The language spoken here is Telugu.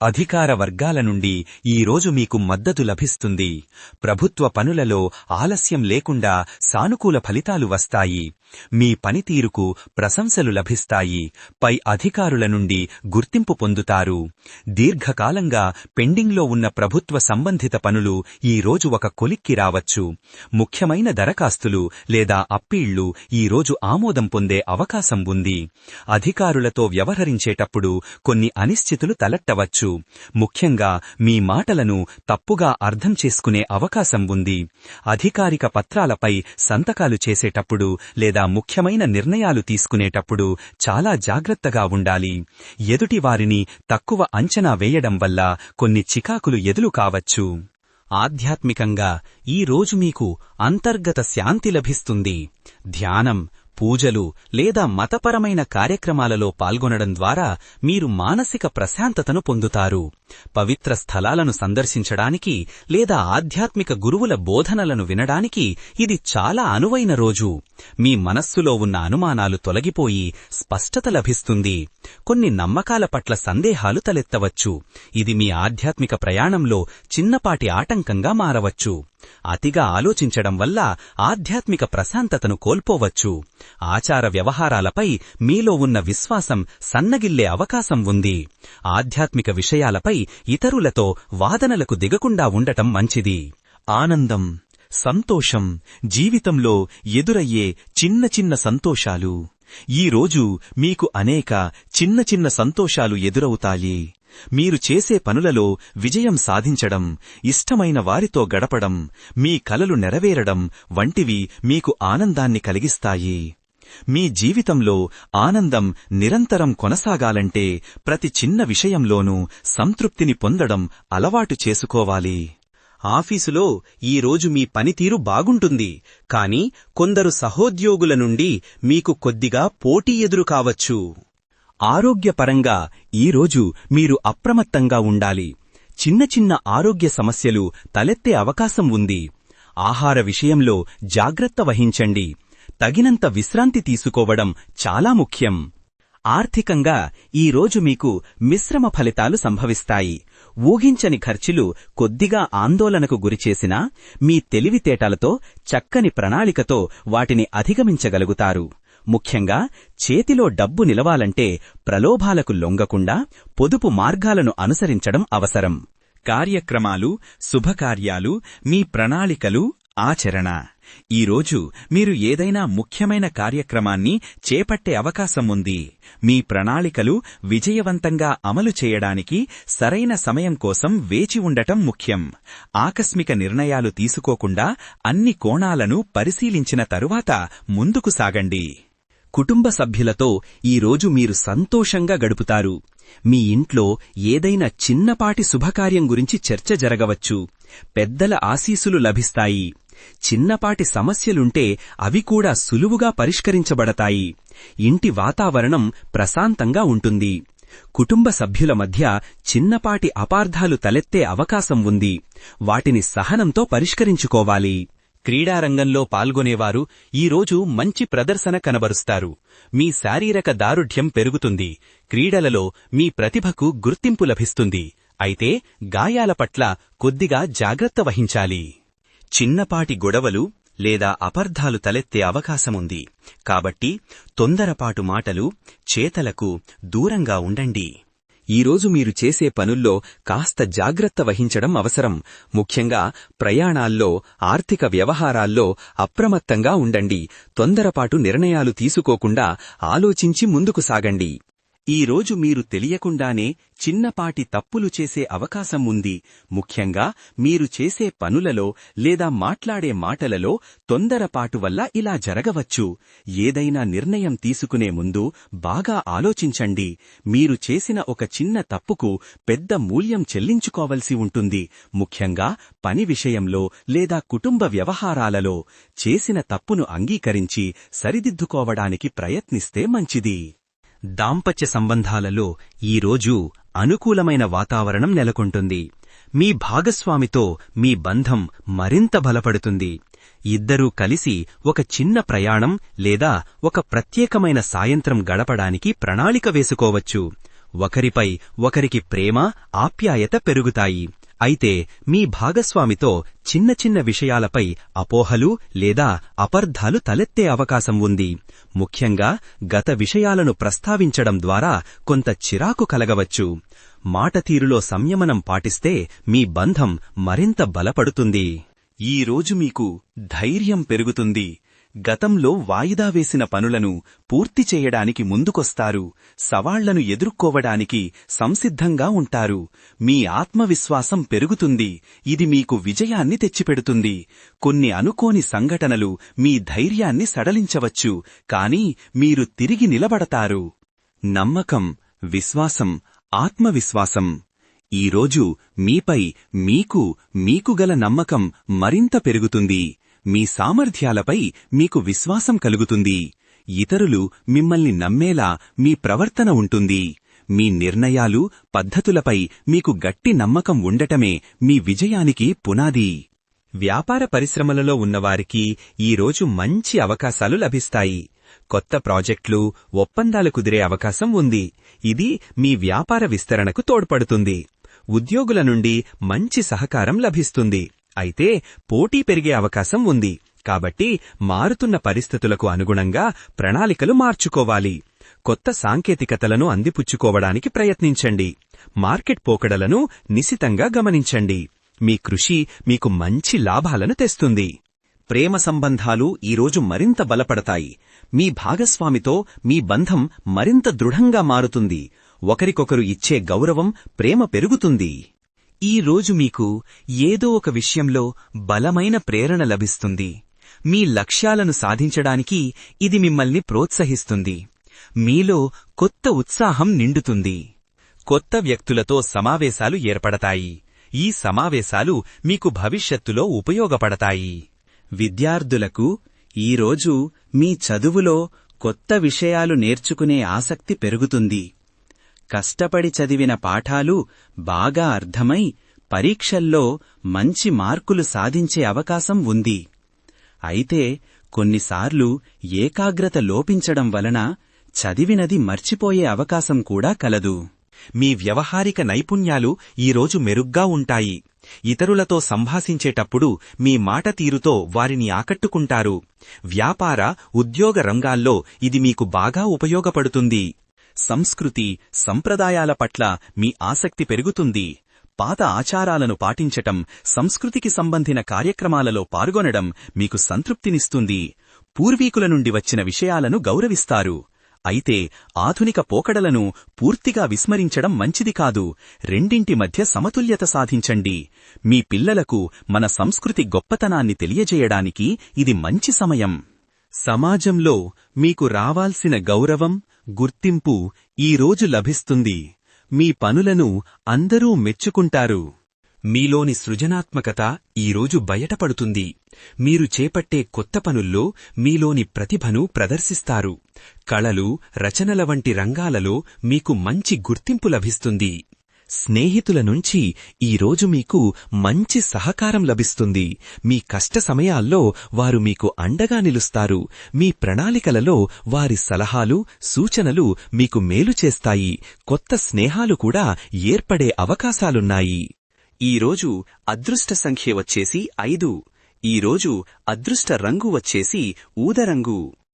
అధికార వర్గాల నుండి ఈ రోజు మీకు మద్దతు లభిస్తుంది. ప్రభుత్వ పనులలో ఆలస్యం లేకుండా సానుకూల ఫలితాలు వస్తాయి. మీ పనితీరుకు ప్రశంసలు లభిస్తాయి. పై అధికారుల నుండి గుర్తింపు పొందుతారు. దీర్ఘకాలంగా పెండింగ్లో ఉన్న ప్రభుత్వ సంబంధిత పనులు ఈ రోజు ఒక కొలిక్కి రావచ్చు. ముఖ్యమైన దరఖాస్తులు లేదా అప్పీళ్ళు ఈ రోజు ఆమోదం పొందే అవకాశం ఉంది. అధికారులతో వ్యవహరించేటప్పుడు కొన్ని అనిశ్చితులు తలెట్టవచ్చు ముఖ్యంగా మీ మాటలను తప్పుగా అర్థం చేసుకునే అవకాశం ఉంది. అధికారిక పత్రాలపై సంతకాలు చేసేటప్పుడు లేదా ముఖ్యమైన నిర్ణయాలు తీసుకునేటప్పుడు చాలా జాగ్రత్తగా ఉండాలి. ఎదుటి వారిని తక్కువ అంచనా వేయడం వల్ల కొన్ని చికాకులు ఎదులు కావచ్చు. ఆధ్యాత్మికంగా ఈ రోజు మీకు అంతర్గత శాంతి లభిస్తుంది. ధ్యానం పూజలు లేదా మతపరమైన కార్యక్రమాలలో పాల్గొనడం ద్వారా మీరు మానసిక ప్రశాంతతను పొందుతారు. పవిత్ర స్థలాలను సందర్శించడానికి లేదా ఆధ్యాత్మిక గురువుల బోధనలను వినడానికి ఇది చాలా అనువైన రోజు. మీ మనస్సులో ఉన్న అనుమానాలు తొలగిపోయి స్పష్టత లభిస్తుంది. కొన్ని నమ్మకాల పట్ల సందేహాలు తలెత్తవచ్చు. ఇది మీ ఆధ్యాత్మిక ప్రయాణంలో చిన్నపాటి ఆటంకంగా మారవచ్చు. అతిగా ఆలోచించడం వల్ల ఆధ్యాత్మిక ప్రశాంతతను కోల్పోవచ్చు. ఆచార వ్యవహారాలపై మీలో ఉన్న విశ్వాసం సన్నగిల్లే అవకాశం ఉంది. ఆధ్యాత్మిక విషయాలపై ఇతరులతో వాదనలకు దిగకుండా ఉండటం మంచిది. ఆనందం సంతోషం జీవితంలో ఎదురయ్యే చిన్న చిన్న సంతోషాలు. ఈ రోజు మీకు అనేక చిన్న చిన్న సంతోషాలు ఎదురవుతాయి. మీరు చేసే పనులలో విజయం సాధించడం ఇష్టమైన వారితో గడపడం మీ కలలు నెరవేరడం వంటివి మీకు ఆనందాన్ని కలిగిస్తాయి. మీ జీవితంలో ఆనందం నిరంతరం కొనసాగాలంటే ప్రతి చిన్న విషయంలోనూ సంతృప్తిని పొందడం అలవాటు చేసుకోవాలి. ఆఫీసులో ఈరోజు మీ పనితీరు బాగుంటుంది కాని కొందరు సహోద్యోగుల నుండి మీకు కొద్దిగా పోటీ ఎదురు కావచ్చు. ఆరోగ్యపరంగా ఈరోజు మీరు అప్రమత్తంగా ఉండాలి. చిన్న చిన్న ఆరోగ్య సమస్యలు తలెత్తే అవకాశం ఉంది. ఆహార విషయంలో జాగ్రత్త వహించండి. తగినంత విశ్రాంతి తీసుకోవడం చాలా ముఖ్యం. ఆర్థికంగా ఈరోజు మీకు మిశ్రమ ఫలితాలు సంభవిస్తాయి. ఊహించని ఖర్చులు కొద్దిగా ఆందోళనకు గురిచేసినా మీ తెలివితేటలతో చక్కని ప్రణాళికతో వాటిని అధిగమించగలుగుతారు. ముఖ్యంగా చేతిలో డబ్బు నిలవాలంటే ప్రలోభాలకు లొంగకుండా పొదుపు మార్గాలను అనుసరించడం అవసరం. కార్యక్రమాలు శుభకార్యాలు మీ ప్రణాళికలు ఆచరణ. ఈరోజు మీరు ఏదైనా ముఖ్యమైన కార్యక్రమాన్ని చేపట్టే అవకాశం ఉంది. మీ ప్రణాళికలు విజయవంతంగా అమలు చేయడానికి సరైన సమయం కోసం వేచి ఉండటం ముఖ్యం. ఆకస్మిక నిర్ణయాలు తీసుకోకుండా అన్ని కోణాలను పరిశీలించిన తరువాత ముందుకు సాగండి. కుటుంబ సభ్యులతో ఈరోజు మీరు సంతోషంగా గడుపుతారు. మీ ఇంట్లో ఏదైనా చిన్నపాటి శుభకార్యం గురించి చర్చ జరగవచ్చు. పెద్దల ఆశీసులు లభిస్తాయి. చిన్నపాటి సమస్యలుంటే అవి కూడా సులువుగా పరిష్కరించబడతాయి. ఇంటి వాతావరణం ప్రశాంతంగా ఉంటుంది. కుటుంబ సభ్యుల మధ్య చిన్నపాటి అపార్థాలు తలెత్తే అవకాశం ఉంది. వాటిని సహనంతో పరిష్కరించుకోవాలి. క్రీడారంగంలో పాల్గొనేవారు ఈరోజు మంచి ప్రదర్శన కనబరుస్తారు. మీ శారీరక దారుఢ్యం పెరుగుతుంది. క్రీడలలో మీ ప్రతిభకు గుర్తింపు లభిస్తుంది. అయితే గాయాల పట్ల కొద్దిగా జాగ్రత్త వహించాలి. చిన్నపాటి గొడవలు లేదా అపర్ధాలు తలెత్తే అవకాశముంది. కాబట్టి తొందరపాటు మాటలు చేతలకు దూరంగా ఉండండి. ఈరోజు మీరు చేసే పనుల్లో కాస్త జాగ్రత్త వహించడం అవసరం. ముఖ్యంగా ప్రయాణాల్లో ఆర్థిక వ్యవహారాల్లో అప్రమత్తంగా ఉండండి. తొందరపాటు నిర్ణయాలు తీసుకోకుండా ఆలోచించి ముందుకు సాగండి. ఈ రోజు మీరు తెలియకుండానే చిన్నపాటి తప్పులు చేసే అవకాశం ఉంది. ముఖ్యంగా మీరు చేసే పనులలో లేదా మాట్లాడే మాటలలో తొందరపాటు వల్ల ఇలా జరగవచ్చు. ఏదైనా నిర్ణయం తీసుకునే ముందు బాగా ఆలోచించండి. మీరు చేసిన ఒక చిన్న తప్పుకు పెద్ద మూల్యం చెల్లించుకోవలసి ఉంటుంది. ముఖ్యంగా పని విషయంలో లేదా కుటుంబ వ్యవహారాలలో చేసిన తప్పును అంగీకరించి సరిదిద్దుకోవడానికి ప్రయత్నిస్తే మంచిది. దాంపత్య సంబంధాలలో ఈరోజు అనుకూలమైన వాతావరణం నెలకొంటుంది. మీ భాగస్వామితో మీ బంధం మరింత బలపడుతుంది. ఇద్దరూ కలిసి ఒక చిన్న ప్రయాణం లేదా ఒక ప్రత్యేకమైన సాయంత్రం గడపడానికి ప్రణాళిక వేసుకోవచ్చు. ఒకరిపై ఒకరికి ప్రేమ ఆప్యాయత పెరుగుతాయి. అయితే మీ భాగస్వామితో చిన్న చిన్న విషయాలపై అపోహలు లేదా అపర్ధాలు తలెత్తే అవకాశం ఉంది. ముఖ్యంగా గత విషయాలను ప్రస్తావించడం ద్వారా కొంత చిరాకు కలగవచ్చు. మాటతీరులో సంయమనం పాటిస్తే మీ బంధం మరింత బలపడుతుంది. ఈ రోజు మీకు ధైర్యం పెరుగుతుంది. గతంలో వాయిదా వేసిన పనులను పూర్తి చేయడానికి ముందుకొస్తారు సవాళ్ళను ఎదుర్కోవడానికి సంసిద్ధంగా ఉంటారు. మీ ఆత్మవిశ్వాసం పెరుగుతుంది ఇది మీకు విజయాన్ని తెచ్చిపెడుతుంది. కొన్ని అనుకోని సంఘటనలు మీ ధైర్యాన్ని సడలించవచ్చు కాని మీరు తిరిగి నిలబడతారు. నమ్మకం విశ్వాసం ఆత్మవిశ్వాసం. ఈరోజు మీపై మీకు మీకు గల నమ్మకం మరింత పెరుగుతుంది. మీ సామర్థ్యాలపై మీకు విశ్వాసం కలుగుతుంది. ఇతరులు మిమ్మల్ని నమ్మేలా మీ ప్రవర్తన ఉంటుంది. మీ నిర్ణయాలు పద్ధతులపై మీకు గట్టి నమ్మకం ఉండటమే మీ విజయానికి పునాది. వ్యాపార పరిశ్రమలలో ఉన్నవారికి ఈరోజు మంచి అవకాశాలు లభిస్తాయి. కొత్త ప్రాజెక్టులు ఒప్పందాలు కుదిరే అవకాశం ఉంది. ఇది మీ వ్యాపార విస్తరణకు తోడ్పడుతుంది. ఉద్యోగుల నుండి మంచి సహకారం లభిస్తుంది. అయితే పోటీ పెరిగే అవకాశం ఉంది. కాబట్టి మారుతున్న పరిస్థితులకు అనుగుణంగా ప్రణాళికలు మార్చుకోవాలి. కొత్త సాంకేతికతలను అందిపుచ్చుకోవడానికి ప్రయత్నించండి. మార్కెట్ పోకడలను నిశితంగా గమనించండి. మీ కృషి మీకు మంచి లాభాలను తెస్తుంది. ప్రేమ సంబంధాలు ఈరోజు మరింత బలపడతాయి. మీ భాగస్వామితో మీ బంధం మరింత దృఢంగా మారుతుంది. ఒకరికొకరు ఇచ్చే గౌరవం ప్రేమ పెరుగుతుంది. ఈ రోజు మీకు ఏదో ఒక విషయంలో బలమైన ప్రేరణ లభిస్తుంది. మీ లక్ష్యాలను సాధించడానికి ఇది మిమ్మల్ని ప్రోత్సహిస్తుంది. మీలో కొత్త ఉత్సాహం నిండుతుంది. కొత్త వ్యక్తులతో సమావేశాలు ఏర్పడతాయి. ఈ సమావేశాలు మీకు భవిష్యత్తులో ఉపయోగపడతాయి. విద్యార్థులకు ఈరోజు మీ చదువులో కొత్త విషయాలు నేర్చుకునే ఆసక్తి పెరుగుతుంది. కష్టపడి చదివిన పాఠాలు బాగా అర్థమై పరీక్షల్లో మంచి మార్కులు సాధించే అవకాశం ఉంది. అయితే కొన్నిసార్లు ఏకాగ్రత లోపించడం వలన చదివినది మర్చిపోయే అవకాశం కూడా కలదు. మీ వ్యవహారిక నైపుణ్యాలు ఈరోజు మెరుగ్గా ఉంటాయి. ఇతరులతో సంభాషించేటప్పుడు మీ మాట తీరుతో వారిని ఆకట్టుకుంటారు. వ్యాపార ఉద్యోగ రంగాల్లో ఇది మీకు బాగా ఉపయోగపడుతుంది. సంస్కృతి సంప్రదాయాల పట్ల మీ ఆసక్తి పెరుగుతుంది. పాత ఆచారాలను పాటించటం సంస్కృతికి సంబంధిన కార్యక్రమాలలో పాల్గొనడం మీకు సంతృప్తినిస్తుంది. పూర్వీకుల నుండి వచ్చిన విషయాలను గౌరవిస్తారు. అయితే ఆధునిక పోకడలను పూర్తిగా విస్మరించడం మంచిది కాదు. రెండింటి మధ్య సమతుల్యత సాధించండి. మీ పిల్లలకు మన సంస్కృతి గొప్పతనాన్ని తెలియజేయడానికి ఇది మంచి సమయం. సమాజంలో మీకు రావాల్సిన గౌరవం గుర్తింపు ఈరోజు లభిస్తుంది. మీ పనులను అందరూ మెచ్చుకుంటారు. మీలోని సృజనాత్మకత ఈరోజు బయటపడుతుంది. మీరు చేపట్టే కొత్త పనుల్లో మీలోని ప్రతిభను ప్రదర్శిస్తారు. కళలు రచనల వంటి రంగాలలో మీకు మంచి గుర్తింపు లభిస్తుంది. స్నేహితుల నుంచి ఈరోజు మీకు మంచి సహకారం లభిస్తుంది. మీ కష్ట సమయాల్లో వారు మీకు అండగా నిలుస్తారు. మీ ప్రణాళికలలో వారి సలహాలు సూచనలు మీకు మేలు చేస్తాయి. కొత్త స్నేహాలు కూడా ఏర్పడే అవకాశాలున్నాయి. ఈరోజు అదృష్ట సంఖ్య వచ్చేసి ఐదు. ఈరోజు అదృష్ట రంగు వచ్చేసి ఊదరంగు.